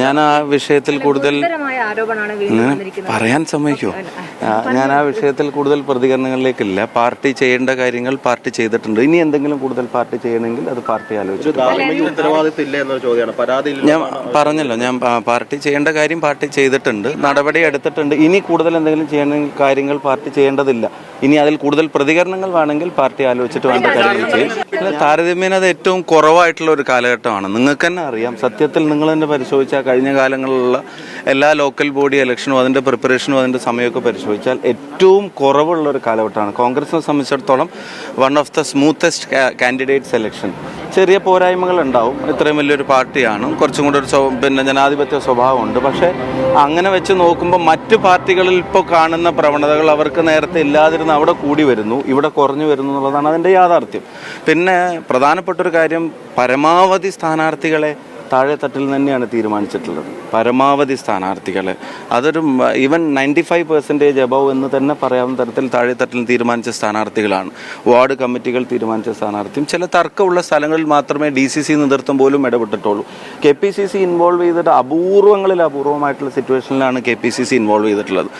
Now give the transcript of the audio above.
ഞാൻ ആ വിഷയത്തിൽ കൂടുതൽ പറയാൻ സമ്മതിക്കോ? ഞാൻ ആ വിഷയത്തിൽ കൂടുതൽ പ്രതികരണങ്ങളിലേക്കില്ല. പാർട്ടി ചെയ്യേണ്ട കാര്യങ്ങൾ പാർട്ടി ചെയ്തിട്ടുണ്ട്. ഇനി എന്തെങ്കിലും കൂടുതൽ പാർട്ടി ചെയ്യണമെങ്കിൽ അത് പാർട്ടി ആലോചിച്ചു ഞാൻ പറഞ്ഞല്ലോ ഞാൻ പാർട്ടി ചെയ്യേണ്ട കാര്യം പാർട്ടി ചെയ്തിട്ടുണ്ട്. നടപടി എടുത്തിട്ടുണ്ട്. ഇനി കൂടുതൽ എന്തെങ്കിലും ചെയ്യണമെങ്കിൽ കാര്യങ്ങൾ പാർട്ടി ചെയ്യേണ്ടതില്ല. ഇനി അതിൽ കൂടുതൽ പ്രതികരണങ്ങൾ വേണമെങ്കിൽ പാർട്ടി ആലോചിച്ചിട്ട് വേണ്ട കാര്യങ്ങൾ ചെയ്യും. താരതമ്യേന അത് ഏറ്റവും കുറവായിട്ടുള്ള ഒരു കാലഘട്ടമാണ്. നിങ്ങൾക്ക് തന്നെ അറിയാം. സത്യത്തിൽ നിങ്ങൾ തന്നെ പരിശോധിച്ചാൽ കഴിഞ്ഞ കാലങ്ങളിലുള്ള എല്ലാ ലോക്കൽ ബോഡി ഇലക്ഷനും അതിന്റെ പ്രിപ്പറേഷനും അതിന്റെ സമയമൊക്കെ പരിശോധിച്ചാൽ ഏറ്റവും കുറവുള്ള ഒരു കാലഘട്ടമാണ്. കോൺഗ്രസിനെ സംബന്ധിച്ചിടത്തോളം one of the smoothest candidate selection ചെറിയ പോരായ്മകൾ ഉണ്ടാവും ഇത്രയും വലിയൊരു പാർട്ടിയാണ്. കുറച്ചും കൂടെ ഒരു പിന്നെ ജനാധിപത്യ സ്വഭാവമുണ്ട്. പക്ഷേ അങ്ങനെ വെച്ച് നോക്കുമ്പോൾ മറ്റ് പാർട്ടികളിൽ ഇപ്പോൾ കാണുന്ന പ്രവണതകൾ അവർക്ക് നേരത്തെ ഇല്ലാതിരുന്ന അവിടെ കൂടി വരുന്നു. ഇവിടെ കുറഞ്ഞു വരുന്നു എന്നുള്ളതാണ് അതിന്റെ യാഥാർത്ഥ്യം. പിന്നെ പ്രധാനപ്പെട്ട ഒരു കാര്യം പരമാവധി സ്ഥാനാർത്ഥികളെ താഴെ തട്ടിൽ തന്നെയാണ് തീരുമാനിച്ചിട്ടുള്ളത്. പരമാവധി സ്ഥാനാർത്ഥികൾ അതൊരു even ninety five percentage above എന്ന് തന്നെ പറയാവുന്ന തരത്തിൽ താഴെ തട്ടിൽ തീരുമാനിച്ച സ്ഥാനാർത്ഥികളാണ്. വാർഡ് കമ്മിറ്റികൾ തീരുമാനിച്ച സ്ഥാനാർത്ഥിയും ചില തർക്കമുള്ള സ്ഥലങ്ങളിൽ മാത്രമേ ഡി സി സി നേതൃത്വം പോലും ഇടപെട്ടിട്ടുള്ളൂ. K P C C involve ചെയ്തിട്ട് അപൂർവങ്ങളിൽ അപൂർവമായിട്ടുള്ള സിറ്റുവേഷനിലാണ് K P C C involve ചെയ്തിട്ടുള്ളത്.